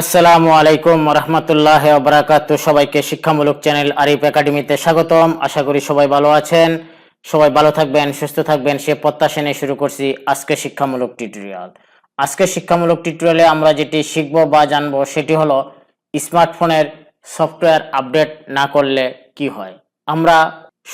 আসসালামু আলাইকুম রহমতুল্লাহ বারাকাতু সবাইকে শিক্ষামূলক চ্যানেল আরিফ একাডেমিতে স্বাগতম। আশা করি সবাই ভালো আছেন। সবাই ভালো থাকবেন, সুস্থ থাকবেন, সে প্রত্যাশা নিয়ে শুরু করছি আজকে শিক্ষামূলক টিউটোরিয়াল। আজকে শিক্ষামূলক টিউটোরিয়ালে আমরা যেটি শিখব বা জানব সেটি হলো স্মার্টফোনের সফটওয়্যার আপডেট না করলে কি হয়। আমরা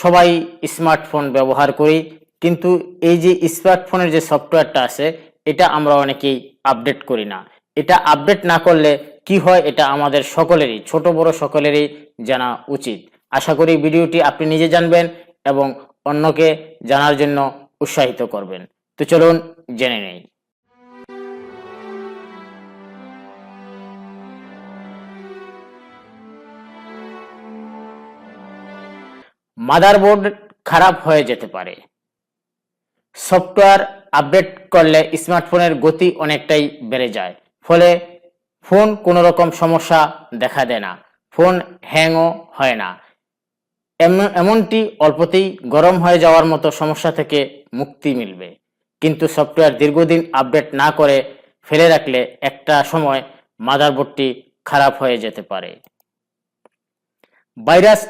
সবাই স্মার্টফোন ব্যবহার করি, কিন্তু এই যে স্মার্টফোনের যে সফটওয়্যারটা আছে, এটা আমরা অনেকেই আপডেট করি না। এটা আপডেট না করলে কি হয় এটা আমাদের সকলেরই, ছোট বড় সকলেরই জানা উচিত। আশা করি ভিডিওটি আপনি নিজে জানবেন এবং অন্যকে জানার জন্য উৎসাহিত করবেন। তো চলুন জেনে নেই। মাদারবোর্ড খারাপ হয়ে যেতে পারে। সফটওয়্যার আপডেট করলে স্মার্টফোনের গতি অনেকটাই বেড়ে যায়। ফলে ফোন কোনো রকম সমস্যা দেখা দেয় না। ফোন হ্যাংও হয় না। এমনটি অল্পতেই গরম হয়ে যাওয়ার মতো সমস্যা থেকে মুক্তি মিলবে। কিন্তু সফটওয়্যার দীর্ঘদিন আপডেট না করে ফেলে রাখলে একটা সময় মাদারবোর্ডটি খারাপ হয়ে যেতে পারে। ভাইরাস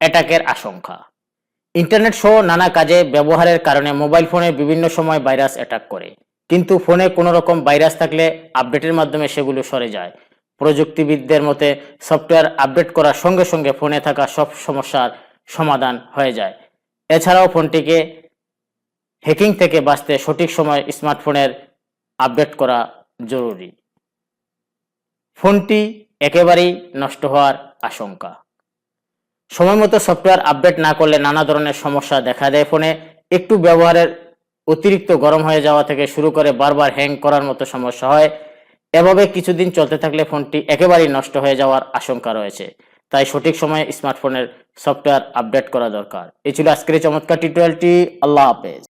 অ্যাটাকের আশঙ্কা। ইন্টারনেট সহ নানা কাজে ব্যবহারের কারণে মোবাইল ফোনে বিভিন্ন সময় ভাইরাস অ্যাটাক করে। কিন্তু ফোনে কোনো রকম ভাইরাস থাকলে আপডেটের মাধ্যমে সেগুলো সরে যায়। প্রযুক্তিবিদদের মতে, সফটওয়্যার আপডেট করার সঙ্গে সঙ্গে ফোনে থাকা সব সমস্যার সমাধান হয়ে যায়। এছাড়াও ফোনটিকে হ্যাকিং থেকে বাঁচতে সঠিক সময় স্মার্টফোনের আপডেট করা জরুরি। ফোনটি একেবারেই নষ্ট হওয়ার আশঙ্কা। সময় মতো সফটওয়্যার আপডেট না করলে নানা ধরনের সমস্যা দেখা দেয় ফোনে। একটু ব্যবহারের অতিরিক্ত গরম হয়ে যাওয়া থেকে শুরু করে বারবার হ্যাং করার মতো সমস্যা হয়। এভাবে কিছুদিন চলতে থাকলে ফোনটি একেবারেই নষ্ট হয়ে যাওয়ার আশঙ্কা রয়েছে। তাই সঠিক সময়ে স্মার্টফোনের সফটওয়্যার আপডেট করা দরকার। এই ছিল আজকের চমৎকার টিউটোরিয়ালটি আল্লাহ হাফেজ।